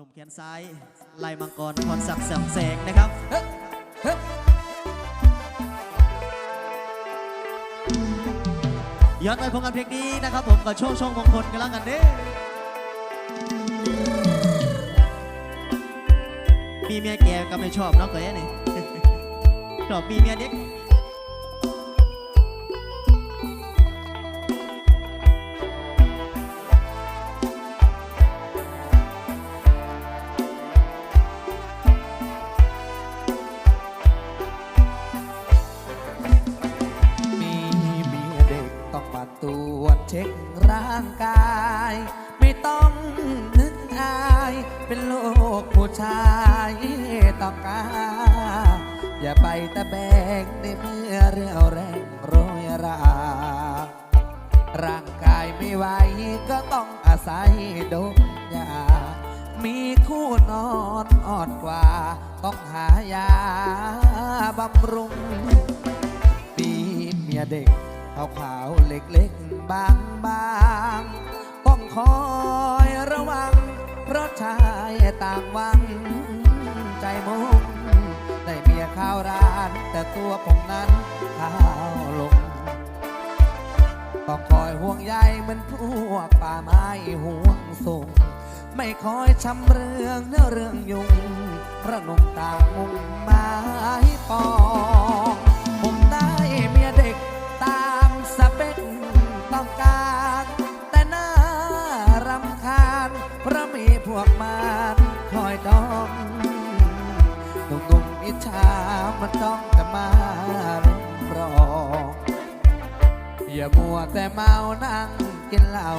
หนุ่มแขนซ้ายไล่มังกรพรศักดิ์แสงแสงนะครับเฮ้ยเฮ้ยยอนไปพบกันเพลงนี้นะครับ ผมกับโชคโชคมงคลกันแล้วกันเด้มีเมียแก่ก็ไม่ชอบเนาะเคยนี่ชอบมีเมียเด็ก เช็คร่างกาย ไม่ต้องนึกอาย เป็นโลกผู้ชายต้องการอย่าไปตะแบกในเมื่อเรี่ยวแรงโรยราร่างกายไม่ไหวก็ต้องอาศัยดมยา มีคู่นอนอ่อนกว่า ต้องหายาบำรุงปีเมียเด็ก ขาวขาวเล็กๆ บางบางๆต้องคอยระวัง เพราะชายต่างวัง ใจมุ่งได้เมียข้าวร้าน แต่ตัวผมนั้นข้าวลง ต้องคอยห่วงใยเหมือนพวกป่าไม้ห่วงส่ง ไม่คอยช้ำเรื่องเนื้อเรื่องยุงพระนุ่มต่างมุมไม้ปอง พราะมีพวกมารคอยดองหนุ่มๆอิจฉามันต้องจะมาเริมรองอย่ามัวแต่เมานั่งกินเหล้า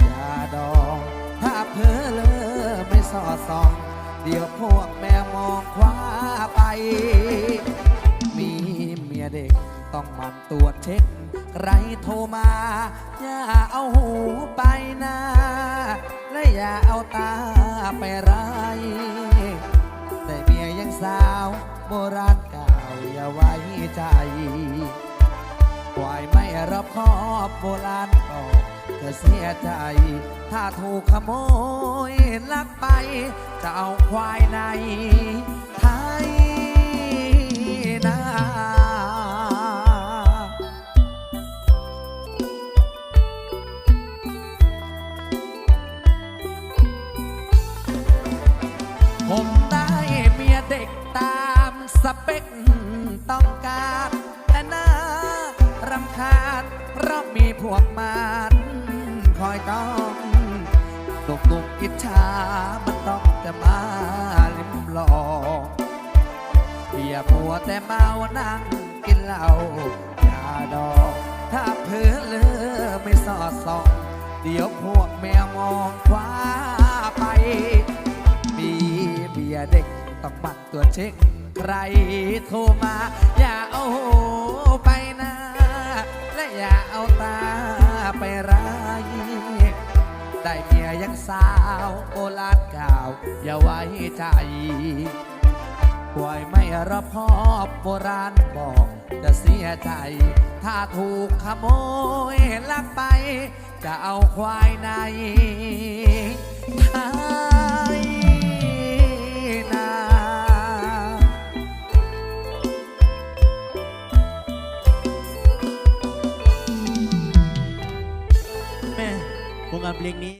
อย่าดอง ถ้าเพ้อเลอไม่สอดส่อง เดี๋ยวพวกแม่มองคว้าไป มีเมียเด็กต้องมันตรวจเช็คใครโทรมา อย่าเอาหูไปนะ และอย่าเอาตาไปไรแต่เมียยังสาวโบราณเก่าอย่าไว้ใจควายไม่รับคอบโบราณบอกเธอเสียใจ ถ้าถูกขโมยลักไป จะเอาควายใน ผมได้เมียเด็กตามสเปคต้องการแต่น่ารำคาญเพราะมีพวกมันคอยต้องตกตุกอิจฉามันต้องจะมาลิมลองอย่ามัวแต่เมานั่งกินเหล้ายาดองถ้าเพื่อเลอไม่สอดส่อง เดี๋ยวพวกแมวมองควาไบัตรตัวเช็ค ใครโทรมา อย่าเอาไปนะ และอย่าเอาตาไปร้ายได้เมียยังสาวโอลาดเก่าอย่าไว้ใจป่วยไม่รอบคอบโบราณบอกจะเสียใจ ถ้าถูกขโมยลักไป จะเอาควายใน เพลงนี้